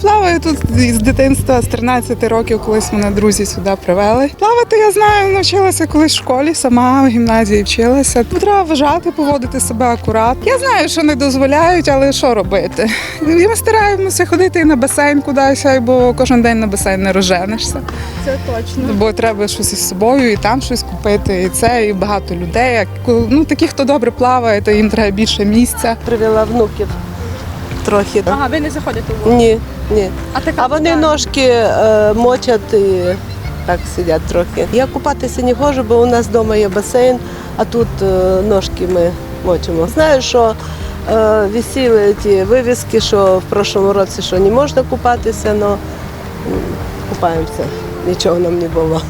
Плаваю тут з дитинства, з 13 років, колись мене друзі сюди привели. Плавати я знаю, навчилася колись в школі, сама в гімназії вчилася. Треба вважати, поводити себе акуратно. Я знаю, що не дозволяють, але що робити? І Ми стараємося ходити і на басейн кудись, бо кожен день на басейн не розженешся. Це точно. Бо треба щось із собою, і там щось купити, і це, і багато людей. Ну, такі, хто добре плаває, то їм треба більше місця. Привела внуків трохи. Ага, ви не заходите в воду. Ні, ні. А така А вони вода? ножки е, мочать і так сидять трохи. Я купатися не ходжу, бо у нас вдома є басейн, а тут е, ножки ми мочимо. Знаю, що е, висіли ті вивіски, що в прошлому році що не можна купатися, але купаємося. Нічого нам не було.